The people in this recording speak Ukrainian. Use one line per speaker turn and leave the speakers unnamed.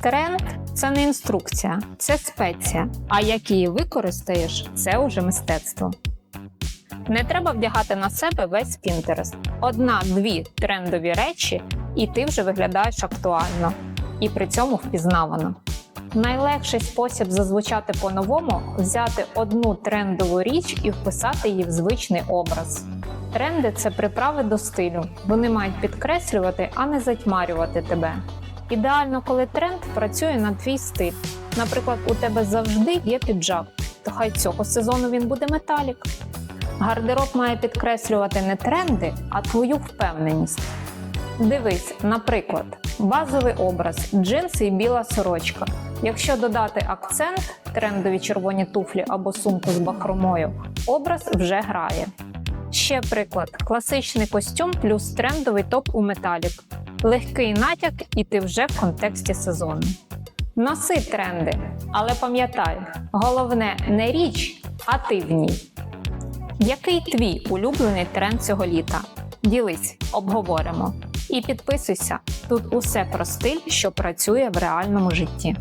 Тренд це не інструкція, це спеція. А як її використаєш, це уже мистецтво. Не треба вдягати на себе весь Pinterest. Одна-дві трендові речі, і ти вже виглядаєш актуально, і при цьому впізнавано. Найлегший спосіб зазвучати по-новому взяти одну трендову річ і вписати її в звичний образ. Тренди це приправи до стилю. Вони мають підкреслювати, а не затьмарювати тебе. Ідеально, коли тренд працює на твій стиль. Наприклад, у тебе завжди є піджак, то хай цього сезону він буде металік. Гардероб має підкреслювати не тренди, а твою впевненість. Дивись, наприклад, базовий образ, джинси і біла сорочка. Якщо додати акцент, трендові червоні туфлі або сумку з бахромою, образ вже грає. Ще приклад: класичний костюм плюс трендовий топ у металік. Легкий натяк, і ти вже в контексті сезону. Носи тренди, але пам'ятай, головне не річ, а ти в ній. Який твій улюблений тренд цього літа? Ділись, обговоримо. І підписуйся. Тут усе про стиль, що працює в реальному житті.